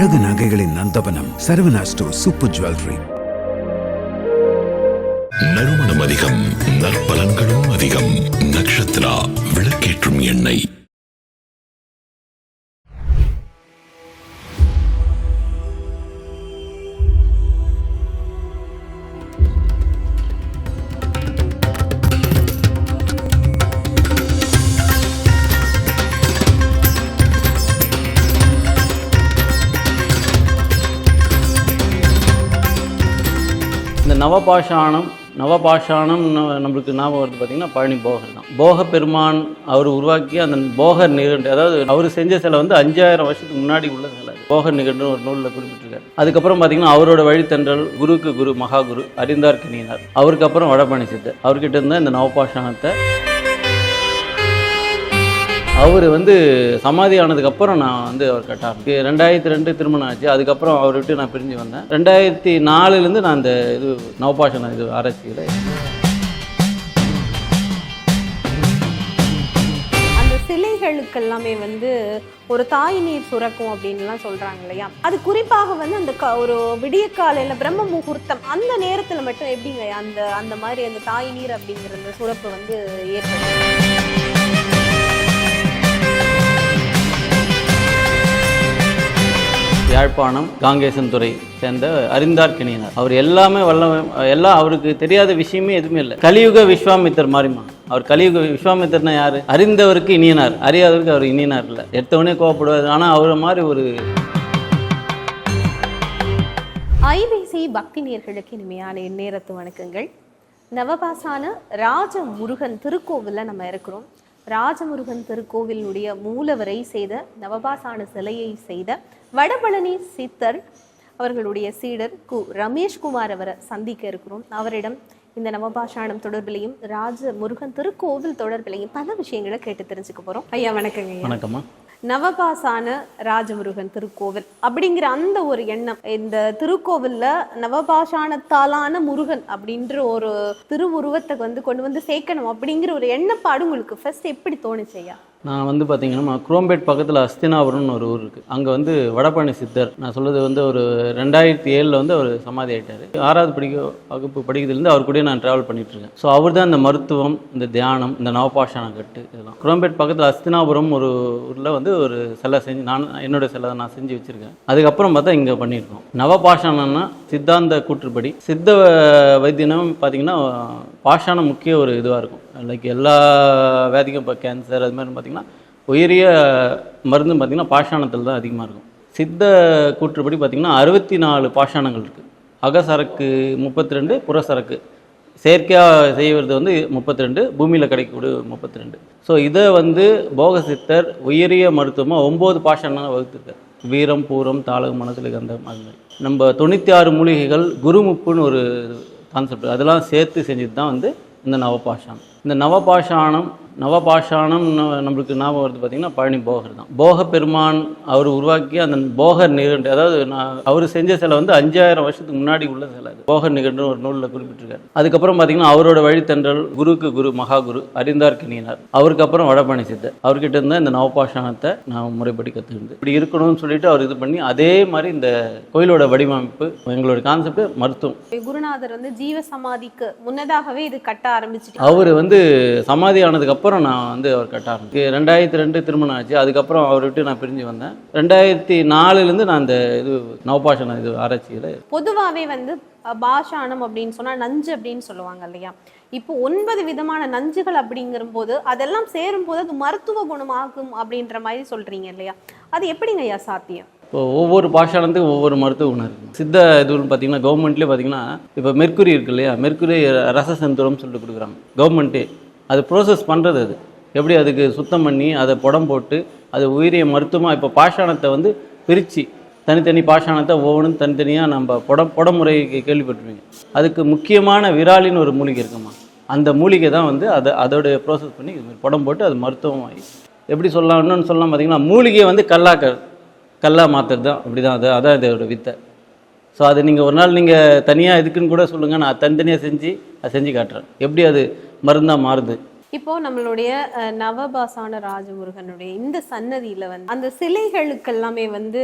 அழகு நகைகளின் நந்தபனம் சரவணா சூப்பர் ஜுவல்லரி. நறுமணம் அதிகம் நற்பலன்களும் அதிகம். நக்ஷத்ரா விளக்கேற்றும் எண்ணெய். நவபாஷாணம் நவபாஷாணம் நம்மளுக்கு ஞாபகம் வருது பார்த்திங்கன்னா பழனி போகர் தான். போக பெருமான் அவர் உருவாக்கிய அந்த போகர் நிகழ்வு அதாவது அவர் செஞ்ச சிலை வந்து அஞ்சாயிரம் வருஷத்துக்கு முன்னாடி உள்ள சிலை. போகர் நிகழ்வு ஒரு நூலில் குறிப்பிட்டிருக்காரு. அதுக்கப்புறம் பார்த்தீங்கன்னா அவரோட வழித்தன்றல் குருக்கு குரு மகா குரு அறிந்தார் கிணியினார். அவருக்கு அப்புறம் வடபழனி சித்தர். அவர்கிட்ட இருந்த இந்த நவபாஷாணத்தை அவர் வந்து சமாதி ஆனதுக்கப்புறம் நான் வந்து அவர் கட்டார் ரெண்டாயிரத்தி ரெண்டு திருமணம் ஆச்சு. அதுக்கப்புறம் அவர் விட்டு நான் பிரிஞ்சு வந்தேன். ரெண்டாயிரத்தி நாலுலேருந்து நான் அந்த இது நவபாஷண இது ஆராய்ச்சியில் அந்த சிலைகளுக்கு எல்லாமே வந்து ஒரு தாய் நீர் சுரக்கும் அப்படின்லாம் சொல்கிறாங்க இல்லையா? அது குறிப்பாக வந்து அந்த க- ஒரு விடிய காலையில் பிரம்ம முகூர்த்தம் அந்த நேரத்தில் மட்டும் எப்படிங்க அந்த அந்த மாதிரி அந்த தாய் நீர் அப்படிங்கிற அந்த சுரப்பு வந்து ஏற்படுது? யாழ்ப்பாணம் காங்கேசன் துறை சேர்ந்த அறிந்தார் கிணியனார். அவர் எல்லாமே வல்ல எல்லாம் அவருக்கு தெரியாத விஷயமே எதுவுமே இல்லை. கலியுக விஸ்வாமித்தர் மாதிரிமா அவர் கலியுக விஸ்வாமித்தர்னா யார்? அறிந்தவருக்கு இனியனார். அறியாதவருக்கு அவர் இனியனார் இல்லை. எடுத்தவொடனே கோவப்படுவார். ஆனால் அவரை மாதிரி ஒரு ஐபிசி பக்தி நேர்களுக்கு இனிமையான நேரத்து வணக்கங்கள். நவபாசான ராஜ முருகன் திருக்கோவிலில் நம்ம இருக்கிறோம். ராஜமுருகன் திருக்கோவிலுடைய மூலவரை செய்த நவபாசான சிலையை செய்த வடபழனி சித்தர் அவர்களுடைய சீடர் கு ரமேஷ்குமார் அவரை சந்திக்க இருக்கிறோம். அவரிடம் இந்த நவபாஷாணம் தொடர்பிலையும் ராஜ முருகன் திருக்கோவில் தொடர்பிலையும் பல விஷயங்களை கேட்டு தெரிஞ்சுக்க போறோம். ஐயா வணக்கங்க வணக்கம்மா. நவபாசான ராஜமுருகன் திருக்கோவில் அப்படிங்கிற அந்த ஒரு எண்ணம். இந்த திருக்கோவில்ல நவபாஷானத்தாலான முருகன் அப்படின்ற ஒரு திருவுருவத்தை வந்து கொண்டு வந்து சேர்க்கணும் அப்படிங்கிற ஒரு எண்ணப்பாடு உங்களுக்கு ஃபர்ஸ்ட் எப்படி தோணுச்சு ஐயா? நான் வந்து பார்த்தீங்கன்னா குரோம்பேட் பக்கத்தில் அஸ்தினாபுரம்னு ஒரு ஊர் இருக்குது அங்கே வந்து வடபழனி சித்தர் நான் சொல்றது வந்து ஒரு ரெண்டாயிரத்தி ஏழில் வந்து அவர் சமாதி ஆகிட்டார் ஆறாவது படிக்க வகுப்பு படிக்கிறதுலேருந்து அவர் கூட நான் ட்ராவல் பண்ணிகிட்ருக்கேன் ஸோ அவர் தான் இந்த மருத்துவம் இந்த தியானம் இந்த நவபாஷான கட்டு இதெல்லாம். குரோம்பேட் பக்கத்தில் அஸ்தினாபுரம் ஒரு ஊரில் வந்து ஒரு சிலை செஞ்சு நான் என்னோட சிலை நான் செஞ்சு வச்சுருக்கேன். அதுக்கப்புறம் பார்த்தா இங்கே பண்ணியிருக்கோம். நவபாஷானம்னா சித்தாந்த கூற்றுப்படி. சித்த வைத்தியம் பார்த்தீங்கன்னா பாஷானம் முக்கிய ஒரு இதுவாக இருக்கும். லைக் எல்லா வேதிக்கும் இப்போ கேன்சர் அது மாதிரி பார்த்தீங்கன்னா உயரிய மருந்து பார்த்திங்கன்னா பாஷாணத்தில் தான் அதிகமாக இருக்கும். சித்த கூற்றுப்படி பார்த்தீங்கன்னா அறுபத்தி நாலு பாஷாணங்கள் இருக்குது அகசரக்கு முப்பத்தி ரெண்டு புறசரக்கு. செயற்கையாக செய்வது வந்து முப்பத்தி ரெண்டு பூமியில் கிடைக்கக்கூடிய முப்பத்தி ரெண்டு ஸோ இதை வந்து போக சித்தர் உயரிய மருத்துவமாக ஒம்பது பாஷாணம் வகுத்துருக்கார். வீரம் பூரம் தாளக மனசில் கந்தம் அது மாதிரி. நம்ம தொண்ணூற்றி ஆறு மூலிகைகள் குருமுப்புன்னு ஒரு கான்செப்ட் அதெல்லாம் சேர்த்து செஞ்சது தான் வந்து இந்த நவபாஷாணம். இந்த நவபாஷாணம் நவபாஷாணம் ந- நம்மளுக்கு ஞாபகம் வருது பார்த்திங்கன்னா பழனி போகர் தான். போக பெருமான் அவர் உருவாக்கிய அந்த போகர் நிகழ்வு அதாவது நான் அவர் செஞ்ச சிலை வந்து அஞ்சாயிரம் வருஷத்துக்கு முன்னாடி உள்ள சிலை அது. போகர் நிகழ்வு ஒரு நூலில் குறிப்பிட்டிருக்காரு. அதுக்கப்புறம் பார்த்தீங்கன்னா அவரோட வழித்தன்றல் குருக்கு குரு மகாகுரு அறிந்தார் கிணியினார். அவருக்கு அப்புறம் வடபழனி சித்தர் அவர்கிட்ட இருந்த இந்த நவபாஷாணத்தை நான் முறைப்படி கற்றுக்கிட்டு இப்படி இருக்கணும்னு சொல்லிட்டு அவர் இது பண்ணி அதே மாதிரி இந்த கோயிலோட வடிவமைப்பு எங்களோட கான்செப்ட் மருத்துவம். குருநாதர் வந்து ஜீவ சமாதிக்கு முன்னதாகவே இது கட்ட ஆரம்பிச்சுட்டு அவர் வந்து சமாதி ஆனதுக்கு அப்புறம் நான் வந்து அவர் கட்ட ஆரம்பிச்சேன். ரெண்டாயிரத்தி ரெண்டு திருமணம் ஆச்சு. அதுக்கப்புறம் அவர் விட்டு நான் பிரிஞ்சு வந்தேன். ரெண்டாயிரத்தி நாலுலேருந்து நான் இந்த இது நவபாஷண இது ஆராய்ச்சியில் பொதுவாகவே வந்து அஹ், பாஷாணம் அப்படின்னு சொன்னா நஞ்சு அப்படின்னு சொல்லுவாங்க இல்லையா? இப்போ ஒன்பது விதமான நஞ்சுகள் அப்படிங்கிற போது அதெல்லாம் சேரும் போது அது மருத்துவ குணமாகும் அப்படின்ற மாதிரி சொல்றீங்க இல்லையா? அது எப்படிங்க ஐயா சாத்தியம்? இப்போ ஒவ்வொரு பாஷாணத்துக்கும் ஒவ்வொரு மருத்துவ குணம் இருக்குது சித்த இதுன்னு பார்த்தீங்கன்னா கவர்மெண்ட்லேயே பார்த்தீங்கன்னா இப்போ மெர்க்குரி இருக்கு இல்லையா? மெர்க்குரி ரச செந்தூரம்னு சொல்லிட்டு கொடுக்குறாங்க. கவர்மெண்ட்டே அது ப்ரோசஸ் பண்ணுறது அது. எப்படி அதுக்கு சுத்தம் பண்ணி அதை புடம் போட்டு அது உயிரிய மருத்துவமாக இப்போ பாஷாணத்தை வந்து பிரித்து தனித்தனி பாஷாணத்தை ஒவ்வொன்றும் தனித்தனியாக நம்ம புடம் புடமுறைக்கு கேள்விப்பட்டிருப்பீங்க. அதுக்கு முக்கியமான விராலின்னு ஒரு மூலிகை இருக்குமா? அந்த மூலிகை தான் வந்து அதை அதோடைய ப்ரோசஸ் பண்ணி புடம் போட்டு அது மருத்துவமாகி எப்படி சொல்லலாம் இன்னொன்று சொல்லலாம் பார்த்தீங்கன்னா மூலிகையை வந்து கல்லாக்க கல்லா மாற்றுறது தான். அப்படி தான் அது அதான் இதோட வித்தை. ஸோ அது நீங்கள் ஒரு நாள் நீங்கள் தனியாக இதுக்குன்னு கூட சொல்லுங்கள் நான் தனித்தனியாக செஞ்சு அதை செஞ்சு காட்டுறேன். எப்படி அது மருந்தாக மாறுது. இப்போ நம்மளுடைய அஹ், நவபாசான ராஜமுருகனுடைய இந்த சன்னதியில வந்து அந்த சிலைகளுக்கு எல்லாமே வந்து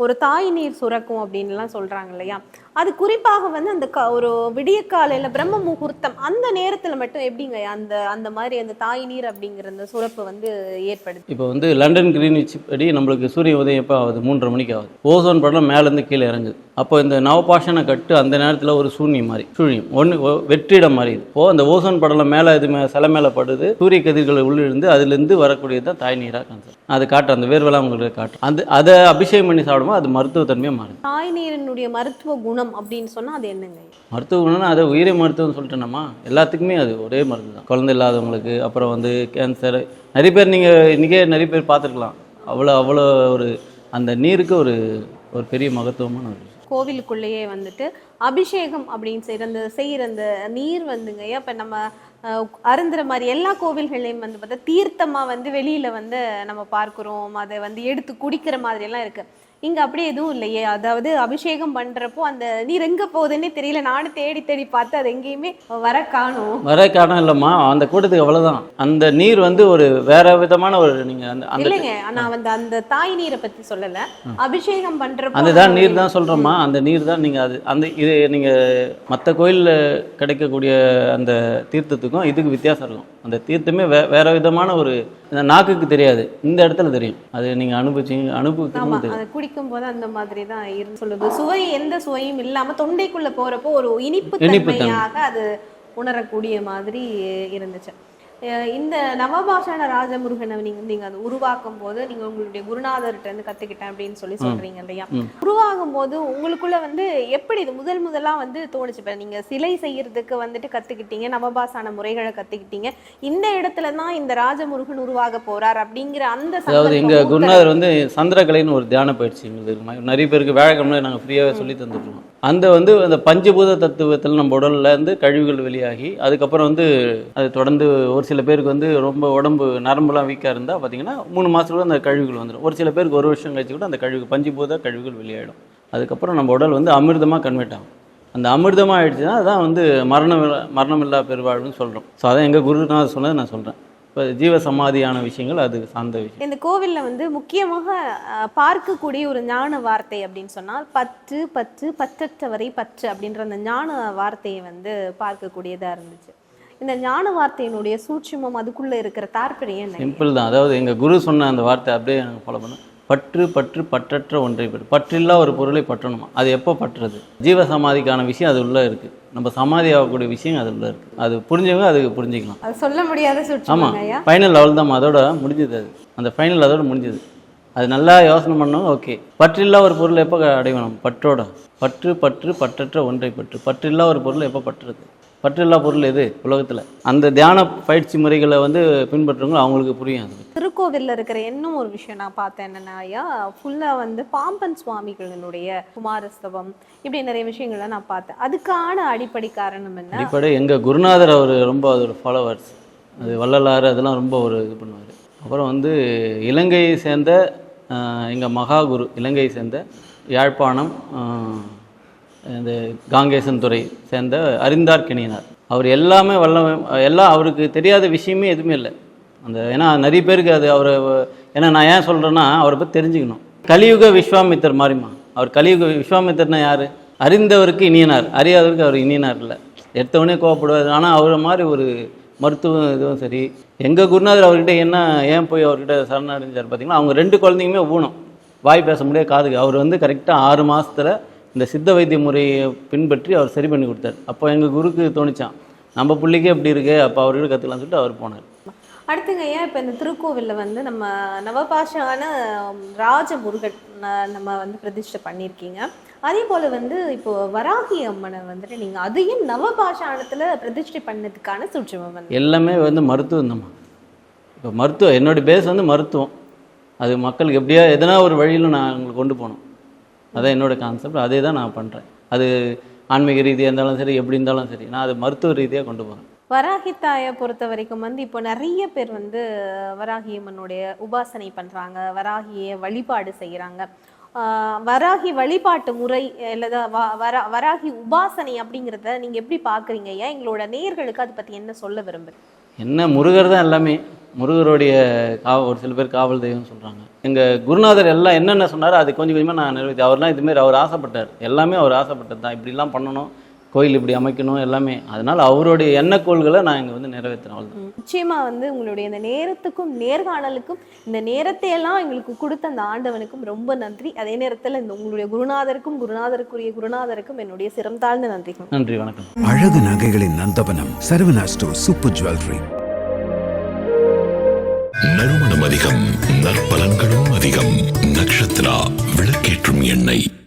ஒரு தாய் நீர் சுரக்கும் அப்படின்லாம் சொல்றாங்க இல்லையா? அது குறிப்பாக வந்து அந்த க- ஒரு விடிய காலையில பிரம்ம முகூர்த்தம் அந்த நேரத்துல மட்டும் எப்படிங்க? அந்த அந்த மாதிரி அந்த தாய் நீர் அப்படிங்கிற அந்த சுரப்பு வந்து ஏற்படுது. இப்போ வந்து லண்டன் கிரீன்விச் படி நம்மளுக்கு சூரிய உதயம் எப்போ ஆகுது? மூன்றரை மணிக்கு ஆகுது. ஓசோன் படம் மேலேருந்து கீழே இறங்குது. அப்போ இந்த நவபாஷண கட்டு அந்த நேரத்தில் ஒரு சூன்யம் மாதிரி சூழியம் ஒன்று வெற்றிடம் மாதிரி. இப்போ அந்த ஓசோன் படலம் மேலே இது மே சில மேலே படுது. சூரிய கதிர்களை உள்ளிருந்து அதுலேருந்து வரக்கூடியது தான் தாய் நீராக கான்செப்ட் அது காட்டும். அந்த வேர்வெல்லாம் உங்களுக்கு காட்டும். அது அதை அபிஷேகம் பண்ணி சாப்பிடும்போது அது மருத்துவத்தன்மையாக மாறுது. தாய் நீரினுடைய மருத்துவ குணம் அப்படின்னு சொன்னா அது என்னங்க? மருத்துவ குணம்னா அதை உயிரை மருத்துவம் சொல்லிட்டேனம்மா. எல்லாத்துக்குமே அது ஒரே மருந்து தான் குழந்தை இல்லாதவங்களுக்கு அப்புறம் வந்து கேன்சர் நிறைய பேர் நீங்கள் இன்றைக்கே நிறைய பேர் பார்த்துருக்கலாம். அவ்வளோ அவ்வளோ ஒரு அந்த நீருக்கு ஒரு ஒரு பெரிய மகத்துவமான ஒரு கோவிலுக்குள்ளேயே வந்துட்டு அபிஷேகம் அப்படின்னு செய்கிற அந்த செய்கிற அந்த நீர் வந்துங்க. இப்போ நம்ம அருந்துற மாதிரி எல்லா கோவில்கள்லையும் வந்து பார்த்தா தீர்த்தமாக வந்து வெளியில் வந்து நம்ம பார்க்குறோம். அதை வந்து எடுத்து குடிக்கிற மாதிரி எல்லாம் இருக்கு. இங்கே அப்படி எதுவும் இல்லையே. அதாவது அபிஷேகம் பண்ணுறப்போ அந்த நீர் எங்கே போகுதுன்னே தெரியல. நானும் தேடி தேடி பார்த்து அது எங்கேயுமே வர காணும். வர காரணம் இல்லைம்மா. அந்த கூட்டத்துக்கு அவ்வளோதான் அந்த நீர் வந்து ஒரு வேற விதமான ஒரு நீங்கள் அந்த இல்லைங்க. நான் வந்து அந்த தாய் நீரை பற்றி சொல்லலை. அபிஷேகம் பண்ணுறப்போ அந்த தான் நீர் தான் சொல்கிறோம்மா அந்த நீர் தான் நீங்கள் அது அந்த இது நீங்கள் மற்ற கோயிலில் கிடைக்கக்கூடிய அந்த தீர்த்தத்துக்கும் இதுக்கு வித்தியாசம் இருக்கும். அந்த தீர்த்தமே வே வேற விதமான ஒரு நாக்குக்கு தெரியாது. இந்த இடத்துல தெரியும். அது நீங்கள் அனுபவிச்சிங்க ஆமா. அனுபவிக்கும் தெரியும் குடிக்கும் போது அந்த மாதிரி தான் இருந்து சொல்லுது சுவை எந்த சுவையும் இல்லாம தொண்டைக்குள்ள போறப்போ ஒரு இனிப்பு இனிப்பு தன்மை. தன்மையாக அது உணரக்கூடிய மாதிரி இருந்துச்சு இந்த நவபாஷான ராஜமுருகனை நீங்க நீங்க அதை உருவாக்கும் போது நீங்க உங்களுடைய குருநாதர்கிட்ட இருந்து கத்துக்கிட்டேன் அப்படின்னு சொல்லி சொல்றீங்க இல்லையா. உருவாகும் போது உங்களுக்குள்ள வந்து எப்படி இது முதல் முதலா வந்து தோணுச்சு? இப்ப நீங்க சிலை செய்யறதுக்கு வந்துட்டு கத்துக்கிட்டீங்க நவபாசான முறைகளை கத்துக்கிட்டீங்க. இந்த இடத்துல தான் இந்த ராஜமுருகன் உருவாக போறார் அப்படிங்கிற அந்த அதாவது உங்க- குருநாதர் வந்து சந்திரகலைன்னு ஒரு தியான பயிற்சி எங்களுக்கு நிறைய பேருக்கு வேலைக்கிழமை நாங்கள் ஃப்ரீயாகவே சொல்லி தந்துட்டுருக்கோம் அந்த வந்து அந்த பஞ்சபூத தத்துவத்தில் நம்ம உடல்ல இருந்து கழிவுகள் வெளியாகி அதுக்கப்புறம் வந்து அது தொடர்ந்து ஒரு சில பேருக்கு வந்து ரொம்ப உடம்பு நரம்புலாம் வீக்காக இருந்தால் பார்த்தீங்கன்னா மூணு மாதத்துக்குள்ள அந்த கழிவுகள் வந்துடும் ஒரு சில பேருக்கு ஒரு வருஷம் கழிச்சு கூட அந்த கழிவு பஞ்சபூத கழிவுகள் வெளியாயிடும். அதுக்கப்புறம் நம்ம உடல் வந்து அமிர்தமாக கன்வெர்ட் ஆகும். அந்த அமிர்தமாக ஆயிடுச்சுன்னா அதான் வந்து மரணம் மரணமில்லா பெருவாழ்வுன்னு சொல்கிறோம் ஸோ அதான் எங்கள் குருநாதர் சொன்னதை நான் சொல்கிறேன் இப்போ ஜீவ சமாதியான விஷயங்கள் அது சார்ந்த விஷயம். இந்த கோவில்ல வந்து முக்கியமாக பார்க்கக்கூடிய ஒரு ஞான வார்த்தை அப்படின்னு சொன்னால் பற்று பற்று பற்றற்றவரை பற்று அப்படின்ற அந்த ஞான வார்த்தையை வந்து பார்க்கக்கூடியதா இருந்துச்சு. இந்த ஞான வார்த்தையினுடைய சூட்சுமம் அதுக்குள்ள இருக்கிற தாற்பயம் சிம்பிள் தான். அதாவது எங்கள் குரு சொன்ன அந்த வார்த்தை அப்படியே நாங்கள் ஃபாலோ பண்ணோம். பற்று பற்று பற்றற்ற ஒன்றை பெற்று பற்றில்லா ஒரு பொருளை பற்றணுமா? அது எப்போ பற்றுறது ஜீவ சமாதிக்கான விஷயம் அது உள்ளே இருக்குது நம்ம சமாதி ஆகக்கூடிய விஷயம் அது உள்ளே இருக்குது அது புரிஞ்சவங்க அது புரிஞ்சுக்கலாம். அது சொல்ல முடியாத ஆமாம் ஃபைனல் லெவல் தான். அதோட முடிஞ்சது அது. அந்த ஃபைனல் அதோட முடிஞ்சது. அது நல்லா யோசனை பண்ணவங்க ஓகே. பற்றில்லா ஒரு பொருள் எப்போ அடையணும்? பற்றோட. பற்று பற்று பற்றற்ற ஒன்றை பற்று. பற்றில்லா ஒரு பொருள் எப்போ பற்றுறது? பற்றில்லா பொருள் எது உலகத்தில்? அந்த தியான பயிற்சி முறைகளை வந்து பின்பற்றுறவங்க அவங்களுக்கு புரியும் அது. திருக்கோவில்ல இருக்கிற இன்னும் ஒரு விஷயம் நான் பார்த்தேன் என்னன்னா ஐயா ஃபுல்லா வந்து பாம்பன் சுவாமிகளினுடைய குமாரஸ்தவம் இப்படி நிறைய விஷயங்களை நான் பார்த்தேன். அதுக்கான அடிப்படை காரணம் என்ன? அடிப்படை எங்கள் குருநாதர் அவர் ரொம்ப அதோட ஃபாலோவர்ஸ் அது வள்ளலார் அதெல்லாம் ரொம்ப ஒரு இது பண்ணுவார். அப்புறம் வந்து இலங்கையை சேர்ந்த எங்கள் மகாகுரு இலங்கையை சேர்ந்த யாழ்ப்பாணம் இந்த காங்கேசன் துறை சேர்ந்த அறிந்தார் கிணியினார். அவர் எல்லாமே வல்ல எல்லாம் அவருக்கு தெரியாத விஷயமே எதுவுமே இல்லை. அந்த ஏன்னா நிறைய பேருக்கு அது அவரை ஏன்னா நான் ஏன் சொல்கிறேன்னா அவரை பற்றி தெரிஞ்சுக்கணும். கலியுக விஸ்வாமித்தர் மாதிரிமா அவர் கலியுக விஸ்வாமித்தர்னா யார்? அறிந்தவருக்கு இனியனார். அறியாதவருக்கு அவர் இனியனார் இல்லை. எடுத்தவொடனே கோவப்படுவார். ஆனால் அவரை மாதிரி ஒரு மருத்துவம் இதுவும் சரி. எங்கள் குருநாதர் அவர்கிட்ட என்ன ஏன் போய் அவர்கிட்ட சரணடைஞ்சார் பார்த்தீங்கன்னா அவங்க ரெண்டு குழந்தைங்களுமே ஊனம். வாய் பேச முடியாது காதுக்கு. அவர் வந்து கரெக்டாக ஆறு மாதத்தில் இந்த சித்த வைத்திய முறையை பின்பற்றி அவர் சரி பண்ணி கொடுத்தார். அப்போ எங்கள் குருக்கு தோணிச்சான் நம்ம பிள்ளைக்கே எப்படி இருக்கு அப்போ அவர்கிட்ட கற்றுக்கலாம்னு சொல்லிட்டு அவர் போனார். அடுத்துங்க ஐயா இப்போ இந்த திருக்கோவில்ல வந்து நம்ம நவபாஷான ராஜமுருகன் ந- நம்ம வந்து பிரதிஷ்டை பண்ணியிருக்கீங்க. அதே போல வந்து இப்போ வராகி அம்மனை வந்துட்டு நீங்க அதையும் நவபாஷானத்துல பிரதிஷ்டை பண்ணதுக்கான சூட்சமம் வந்து? எல்லாமே வந்து மருத்துவம் தான்மா இப்போ மருத்துவம் என்னோட பேஸ் வந்து மருத்துவம். அது மக்களுக்கு எப்படியா எதனா ஒரு வழியில் நான் உங்களுக்கு கொண்டு போகணும். அதான் என்னோட கான்செப்ட் அதே தான் நான் பண்ணுறேன் அது ஆன்மீக ரீதியாக இருந்தாலும் சரி எப்படி இருந்தாலும் சரி நான் அது மருத்துவ ரீதியாக கொண்டு போகிறேன் வராகி தாயை பொறுத்த வரைக்கும் வந்து இப்போ நிறைய பேர் வந்து வராகி அம்மனுடைய உபாசனை பண்றாங்க வராகியை வழிபாடு செய்யறாங்க. ஆஹ் வராகி வழிபாட்டு முறை அல்லது வரா வராகி உபாசனை அப்படிங்கிறத நீங்க எப்படி பாக்குறீங்க ஐயா எங்களோட நேயர்களுக்கு அதை பத்தி என்ன சொல்ல விரும்புறீங்க? என்ன முருகர் தான் எல்லாமே. முருகருடைய காவ ஒரு சில பேர் காவல் தெய்வம்னு சொல்கிறாங்க எங்கள் குருநாதர் எல்லாம் என்னென்ன சொன்னாரோ அது கொஞ்சம் கொஞ்சமாக நான் நிறைவேற்றி அவர்லாம் இதுமாரி அவர் ஆசைப்பட்டார். எல்லாமே அவர் ஆசைப்பட்டது தான். இப்படிலாம் பண்ணணும். கோயில் இப்படி அமைக்கணும் எல்லாமே. அதனால் அவருடைய எண்ணக்கோள்களை நான் இங்கே வந்து நிறைவேற்றினேன் அவ்வளோதான் நிச்சயமா வந்து உங்களுடைய இந்த நேரத்துக்கும் நேர்காணலுக்கும் இந்த நேரத்தை எல்லாம் எங்களுக்கு கொடுத்த அந்த ஆண்டவனுக்கும் ரொம்ப நன்றி. அதே நேரத்துல இந்த உங்களுடைய குருநாதருக்கும் குருநாதருக்குரிய குருநாதருக்கும் என்னுடைய சிரம் தாழ்ந்த நன்றிகள். நன்றி வணக்கம். அழகு நகைகளின் நந்தவனம் சரவணா ஸ்டோர் சூப்பர் ஜுவல்லரி. நறுமணம் அதிகம் நற்பலன்களும் அதிகம். நக்ஷத்ரா விளக்கேற்றும் எண்ணெய்.